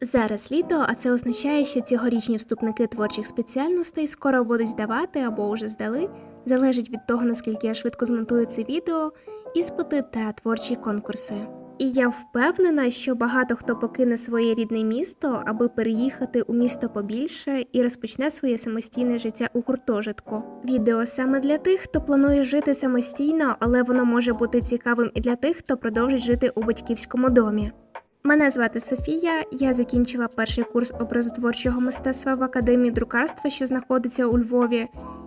Зараз літо, а це означає, що цьогорічні вступники творчих спеціальностей скоро будуть здавати або вже здали, залежить від того, наскільки я швидко змонтую це відео, іспити та творчі конкурси. І я впевнена, що багато хто покине своє рідне місто, аби переїхати у місто побільше і розпочне своє самостійне життя у гуртожитку. Відео саме для тих, хто планує жити самостійно, але воно може бути цікавим і для тих, хто продовжить жити у батьківському домі. Мене звати Софія. Я закінчила перший курс образотворчого мистецтва в академії друкарства, що знаходиться у Львові.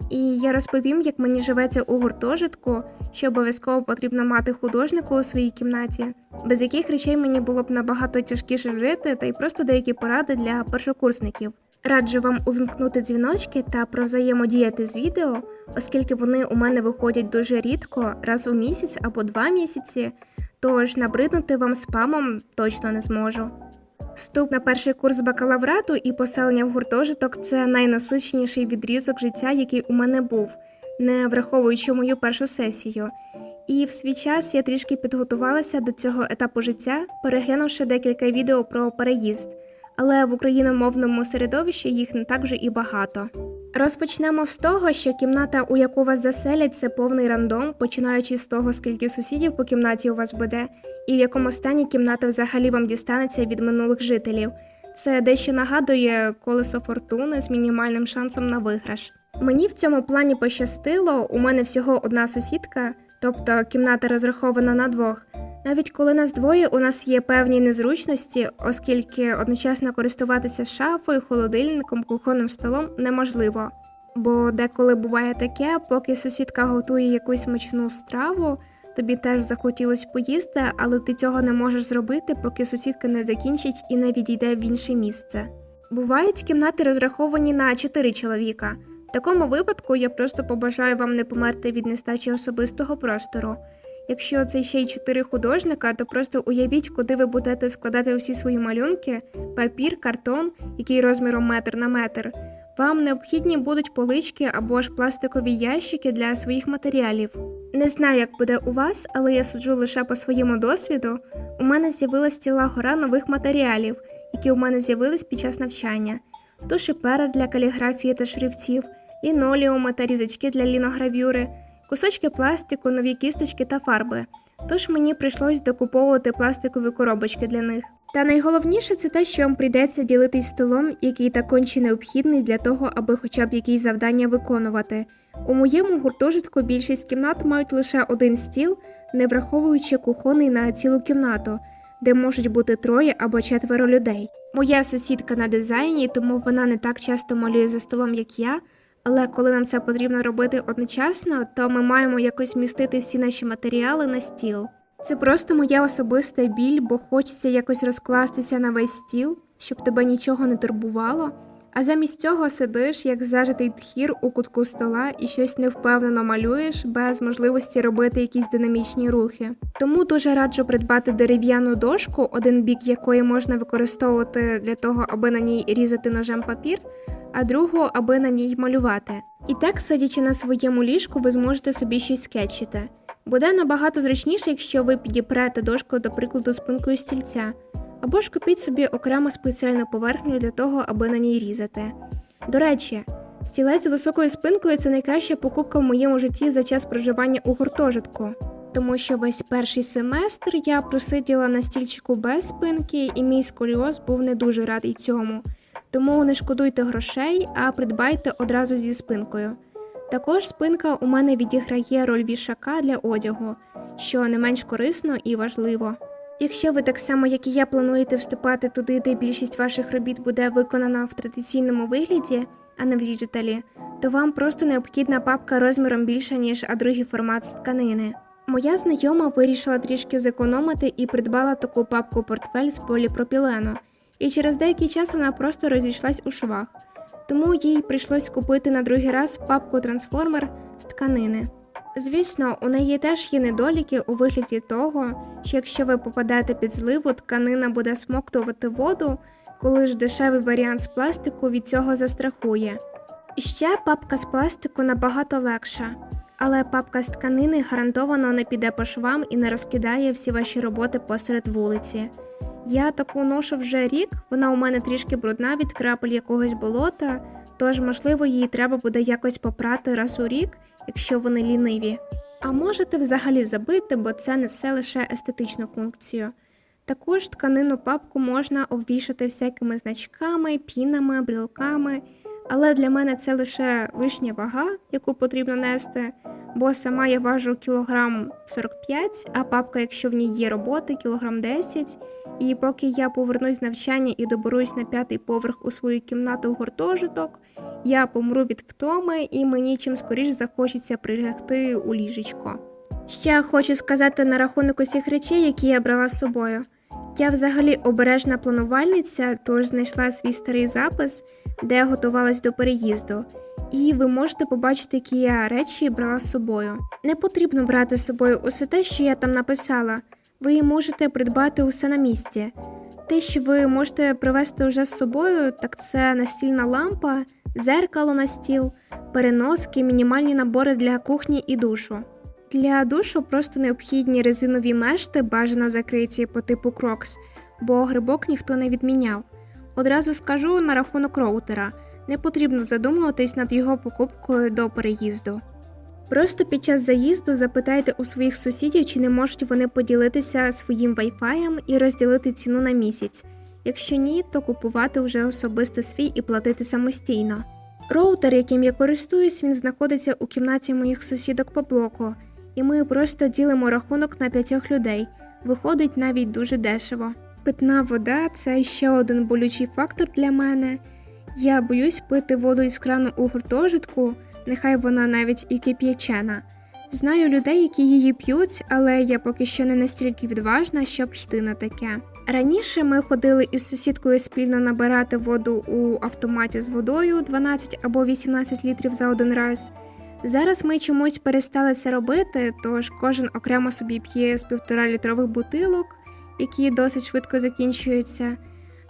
І я розповім, як мені живеться у гуртожитку, що обов'язково потрібно мати художнику у своїй кімнаті, без яких речей мені було б набагато тяжкіше жити, та й просто деякі поради для першокурсників. Раджу вам увімкнути дзвіночки та провзаємодіяти з відео, оскільки вони у мене виходять дуже рідко, раз у місяць або два місяці. Тож набриднути вам спамом точно не зможу. Вступ на перший курс бакалаврату і поселення в гуртожиток це найнасиченіший відрізок життя, який у мене був, не враховуючи мою першу сесію. І в свій час я трішки підготувалася до цього етапу життя, переглянувши декілька відео про переїзд, але в україномовному середовищі їх не так вже і багато. Розпочнемо з того, що кімната, у яку вас заселять, це повний рандом, починаючи з того, скільки сусідів по кімнаті у вас буде, і в якому стані кімната взагалі вам дістанеться від минулих жителів. Це дещо нагадує колесо фортуни з мінімальним шансом на виграш. Мені в цьому плані пощастило, у мене всього одна сусідка, тобто кімната розрахована на двох. Навіть коли нас двоє, у нас є певні незручності, оскільки одночасно користуватися шафою, холодильником, кухонним столом неможливо. Бо деколи буває таке, поки сусідка готує якусь смачну страву, тобі теж захотілось поїсти, але ти цього не можеш зробити, поки сусідка не закінчить і не відійде в інше місце. Бувають кімнати розраховані на 4 чоловіка. В такому випадку я просто побажаю вам не померти від нестачі особистого простору. Якщо це ще й чотири художника, то просто уявіть, куди ви будете складати усі свої малюнки, папір, картон, який розміром метр на метр. Вам необхідні будуть полички або ж пластикові ящики для своїх матеріалів. Не знаю, як буде у вас, але я суджу лише по своєму досвіду. У мене з'явилась ціла гора нових матеріалів, які у мене з'явились під час навчання: туші пера для каліграфії та шрифтів, лінолеуми та різачки для ліногравюри кусочки пластику, нові кісточки та фарби. Тож мені прийшлось докуповувати пластикові коробочки для них. Та найголовніше це те, що вам прийдеться ділитись столом, який так конче необхідний для того, аби хоча б якісь завдання виконувати. У моєму гуртожитку більшість кімнат мають лише один стіл, не враховуючи кухонний на цілу кімнату, де можуть бути троє або четверо людей. Моя сусідка на дизайні, тому вона не так часто малює за столом, як я. Але коли нам це потрібно робити одночасно, то ми маємо якось містити всі наші матеріали на стіл. Це просто моя особиста біль, бо хочеться якось розкластися на весь стіл, щоб тебе нічого не турбувало. А замість цього сидиш, як зажитий тхір у кутку стола і щось невпевнено малюєш без можливості робити якісь динамічні рухи. Тому дуже раджу придбати дерев'яну дошку, один бік якої можна використовувати для того, аби на ній різати ножем папір, а другу, аби на ній малювати. І так, сидячи на своєму ліжку, ви зможете собі щось скетчити. Буде набагато зручніше, якщо ви підіпрете дошку, до прикладу, спинкою стільця, або ж купіть собі окремо спеціальну поверхню для того, аби на ній різати. До речі, стілець з високою спинкою це найкраща покупка в моєму житті за час проживання у гуртожитку. Тому що весь перший семестр я просиділа на стільчику без спинки, і мій сколіоз був не дуже радий цьому. Тому не шкодуйте грошей, а придбайте одразу зі спинкою. Також спинка у мене відіграє роль вішака для одягу, що не менш корисно і важливо. Якщо ви так само, як і я, плануєте вступати туди, де більшість ваших робіт буде виконана в традиційному вигляді, а не в діджиталі, то вам просто необхідна папка розміром більше, ніж а другий формат з тканини. Моя знайома вирішила трішки зекономити і придбала таку папку портфель з поліпропілену, і через деякий час вона просто розійшлась у швах тому їй прийшлось купити на другий раз папку трансформер з тканини. Звісно, у неї теж є недоліки у вигляді того, що якщо ви попадете під зливу, тканина буде смоктувати воду, коли ж дешевий варіант з пластику від цього застрахує. Ще папка з пластику набагато легша, але папка з тканини гарантовано не піде по швам і не розкидає всі ваші роботи посеред вулиці. Я таку ношу вже рік, вона у мене трішки брудна від крапель якогось болота, тож, можливо, її треба буде якось попрати раз у рік, якщо вони ліниві. А можете взагалі забити, бо це несе лише естетичну функцію. Також тканину папку можна обвішати всякими значками, пінами, брілками, але для мене це лише лишня вага, яку потрібно нести, бо сама я важу кілограм 45, а папка, якщо в ній є роботи, кілограм 10. І поки я повернусь з навчання і доберусь на п'ятий поверх у свою кімнату в гуртожиток, я помру від втоми і мені чим скоріш захочеться прилягти у ліжечко. Ще хочу сказати на рахунок усіх речей, які я брала з собою. Я взагалі обережна планувальниця, тож знайшла свій старий запис, де я готувалась до переїзду. І ви можете побачити, які я речі брала з собою. Не потрібно брати з собою усе те, що я там написала. Ви можете придбати усе на місці. Те, що ви можете привезти уже з собою, так це настільна лампа, зеркало на стіл, переноски, мінімальні набори для кухні і душу. Для душу просто необхідні резинові мешти, бажано закриті по типу крокс, бо грибок ніхто не відміняв. Одразу скажу на рахунок роутера: не потрібно задумуватись над його покупкою до переїзду. Просто під час заїзду запитайте у своїх сусідів, чи не можуть вони поділитися своїм вайфаєм і розділити ціну на місяць. Якщо ні, то купувати вже особисто свій і платити самостійно. Роутер, яким я користуюсь, він знаходиться у кімнаті моїх сусідок по блоку, і ми просто ділимо рахунок на п'ятьох людей. Виходить навіть дуже дешево. Питна вода це ще один болючий фактор для мене. Я боюсь пити воду із крану у гуртожитку, нехай вона навіть і кип'ячена. Знаю людей, які її п'ють, але я поки що не настільки відважна, щоб йти на таке. Раніше ми ходили із сусідкою спільно набирати воду у автоматі з водою 12 або 18 літрів за один раз. Зараз ми чомусь перестали це робити, тож кожен окремо собі п'є з півтора літрових бутилок, які досить швидко закінчуються.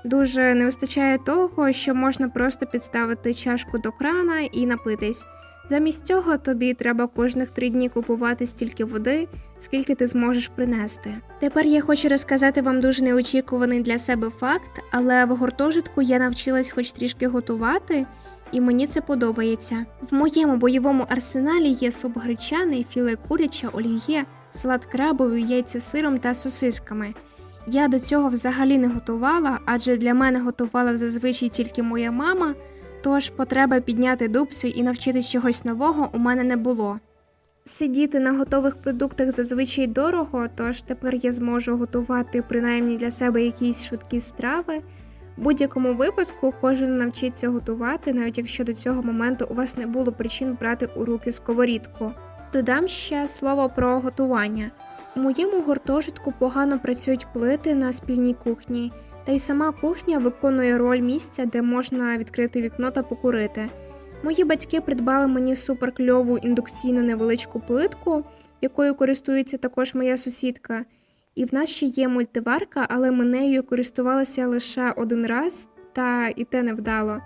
Дуже не вистачає того, що можна просто підставити чашку до крана і напитись. Замість цього тобі треба кожних три дні купувати стільки води, скільки ти зможеш принести. Тепер я хочу розказати вам дуже неочікуваний для себе факт, але в гуртожитку я навчилась хоч трішки готувати, і мені це подобається. В моєму бойовому арсеналі є суп гречаний, філе куряча, олів'є, салат крабовий, яйця з сиром та сосисками. Я до цього взагалі не готувала, адже для мене готувала зазвичай тільки моя мама, тож потреба підняти дубцю і навчитись чогось нового у мене не було. Сидіти на готових продуктах зазвичай дорого, тож тепер я зможу готувати принаймні для себе якісь швидкі страви. В будь-якому випадку кожен навчиться готувати, навіть якщо до цього моменту у вас не було причин брати у руки сковорідку. Додам ще слово про готування. У моєму гуртожитку погано працюють плити на спільній кухні, та й сама кухня виконує роль місця, де можна відкрити вікно та покурити. Мої батьки придбали мені суперкльову індукційну невеличку плитку, якою користується також моя сусідка. І в нас ще є мультиварка, але ми нею користувалися лише один раз, та і те невдало.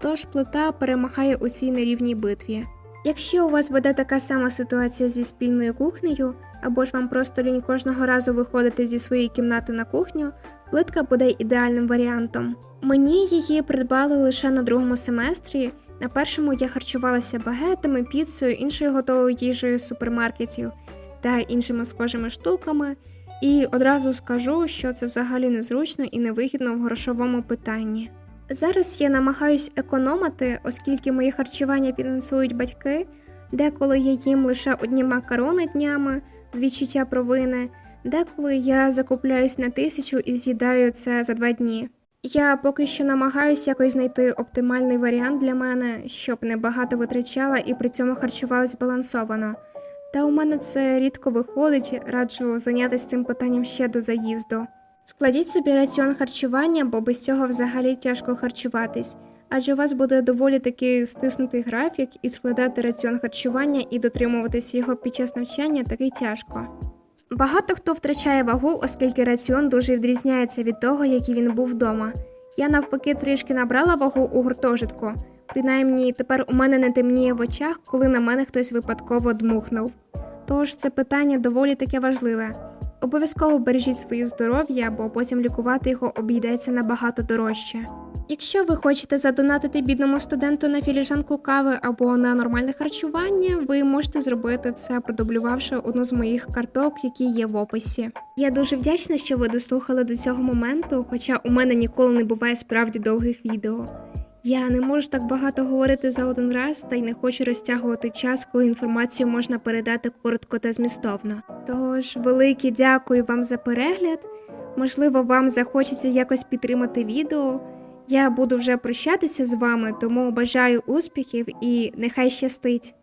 Тож плита перемагає у цій нерівній битві. Якщо у вас буде така сама ситуація зі спільною кухнею, або ж вам просто лінь кожного разу виходити зі своєї кімнати на кухню, плитка буде ідеальним варіантом. Мені її придбали лише на другому семестрі. На першому я харчувалася багетами, піцею, іншою готовою їжею з супермаркетів та іншими схожими штуками. І одразу скажу, що це взагалі незручно і невигідно в грошовому питанні. Зараз я намагаюсь економити, оскільки моє харчування фінансують батьки, деколи я їм лише одні макарони днями з відчуття провини, деколи я закупляюсь на тисячу і з'їдаю це за два дні. Я поки що намагаюся якось знайти оптимальний варіант для мене, щоб не багато витрачала і при цьому харчувалась збалансовано. Та у мене це рідко виходить, раджу зайнятися цим питанням ще до заїзду. Складіть собі раціон харчування, бо без цього взагалі тяжко харчуватись, адже у вас буде доволі таки стиснутий графік, і складати раціон харчування і дотримуватись його під час навчання таки тяжко. Багато хто втрачає вагу, оскільки раціон дуже відрізняється від того, який він був вдома. Я навпаки трішки набрала вагу у гуртожитку. Принаймні, тепер у мене не темніє в очах, коли на мене хтось випадково дмухнув. Тож це питання доволі таке важливе. Обов'язково бережіть своє здоров'я, бо потім лікувати його обійдеться набагато дорожче. Якщо ви хочете задонатити бідному студенту на філіжанку кави або на нормальне харчування, ви можете зробити це, продублювавши одну з моїх карток, які є в описі. Я дуже вдячна, що ви дослухали до цього моменту, хоча у мене ніколи не буває справді довгих відео. Я не можу так багато говорити за один раз, та й не хочу розтягувати час, коли інформацію можна передати коротко та змістовно. Тож, велике дякую вам за перегляд. Можливо, вам захочеться якось підтримати відео. Я буду вже прощатися з вами, тому бажаю успіхів і нехай щастить.